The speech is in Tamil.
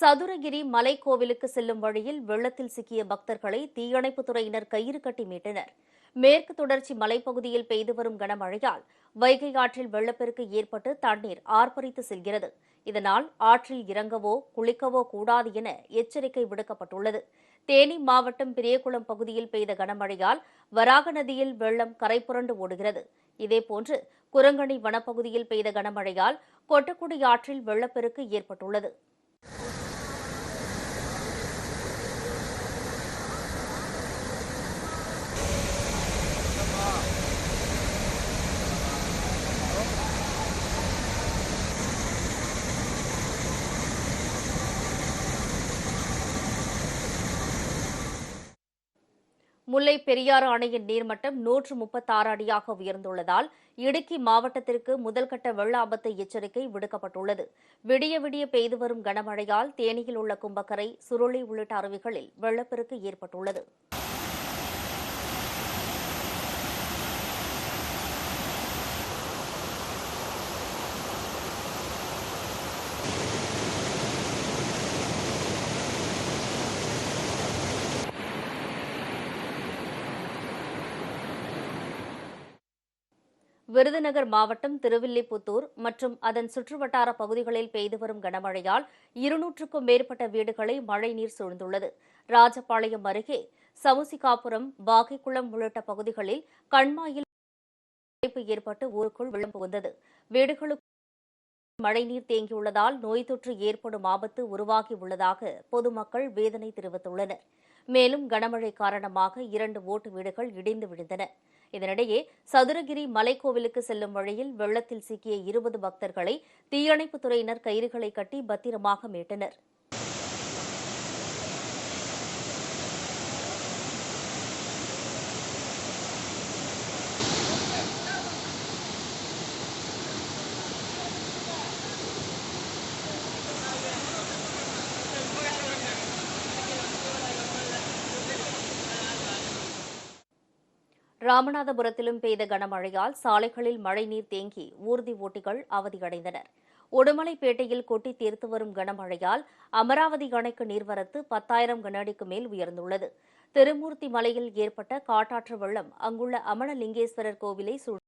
சதுரகிரி மலைக்கோவிலுக்கு செல்லும் வழியில் வெள்ளத்தில் சிக்கிய பக்தர்களை தீயணைப்புத் துறையினர் கயிறு கட்டி மீட்டனர். மேற்கு தொடர்ச்சி மலைப்பகுதியில் பெய்து வரும் கனமழையால் வைகை ஆற்றில் வெள்ளப்பெருக்கு ஏற்பட்டு தண்ணீர் ஆர்ப்பரித்து செல்கிறது. இதனால் ஆற்றில் இறங்கவோ குளிக்கவோ கூடாது என எச்சரிக்கை விடுக்கப்பட்டுள்ளது. தேனி மாவட்டம் பெரியகுளம் பகுதியில் பெய்த கனமழையால் வராக நதியில் வெள்ளம் கரைபுரண்டு ஓடுகிறது. இதேபோன்று குரங்கணி வனப்பகுதியில் பெய்த கனமழையால் கொட்டக்குடி ஆற்றில் வெள்ளப்பெருக்கு ஏற்பட்டுள்ளது. முல்லை பெரியாறு அணையின் நீர்மட்டம் நூற்று முப்பத்தாறு அடியாக உயர்ந்துள்ளதால் இடுக்கி மாவட்டத்திற்கு முதல்கட்ட வெள்ள ஆபத்து எச்சரிக்கை விடுக்கப்பட்டுள்ளது. விடிய விடிய பெய்து வரும் கனமழையால் தேனியில் உள்ள கும்பக்கரை சுருளி உள்ளிட்ட அருவிகளில் வெள்ளப்பெருக்கு ஏற்பட்டுள்ளது. விருதுநகர் மாவட்டம் திருவில்லிபுத்தூர் மற்றும் அதன் சுற்றுவட்டார பகுதிகளில் பெய்து வரும் கனமழையால் இருநூற்றுக்கும் மேற்பட்ட வீடுகளை மழைநீர் சூழ்ந்துள்ளது. ராஜபாளையம் அருகே சமுசிகாபுரம் பாகைக்குளம் உள்ளிட்ட பகுதிகளில் கண்மாயில் ஏற்பட்டு ஊருக்குள் வெள்ளம் புகுந்தது. வீடுகளுக்கு மழைநீர் தேங்கியுள்ளதால் நோய் தொற்று ஏற்படும் ஆபத்து உருவாகி உள்ளதாக பொதுமக்கள் வேதனை தெரிவித்துள்ளனர். மேலும் கனமழை காரணமாக இரண்டு ஓட்டு வீடுகள் இடிந்து விழுந்தன. இதனிடையே சதுரகிரி மலைக்கோவிலுக்கு செல்லும் வழியில் வெள்ளத்தில் சிக்கிய இருபது பக்தர்களை தீயணைப்புத் துறையினர் கயிறுகளை கட்டி பத்திரமாக மீட்டனர். ராமநாதபுரத்திலும் பெய்த கனமழையால் சாலைகளில் மழைநீர் தேங்கி ஊர்தி ஓட்டிகள் அவதியடைந்தனர். உடுமலைப்பேட்டையில் கொட்டி தீர்த்து வரும் கனமழையால் அமராவதி அணைக்கு நீர்வரத்து பத்தாயிரம் கனஅடிக்கு மேல் உயர்ந்துள்ளது. திருமூர்த்தி மலையில் ஏற்பட்ட காட்டாற்று வெள்ளம் அங்குள்ள அமனலிங்கேஸ்வரர் கோவிலை சூழ்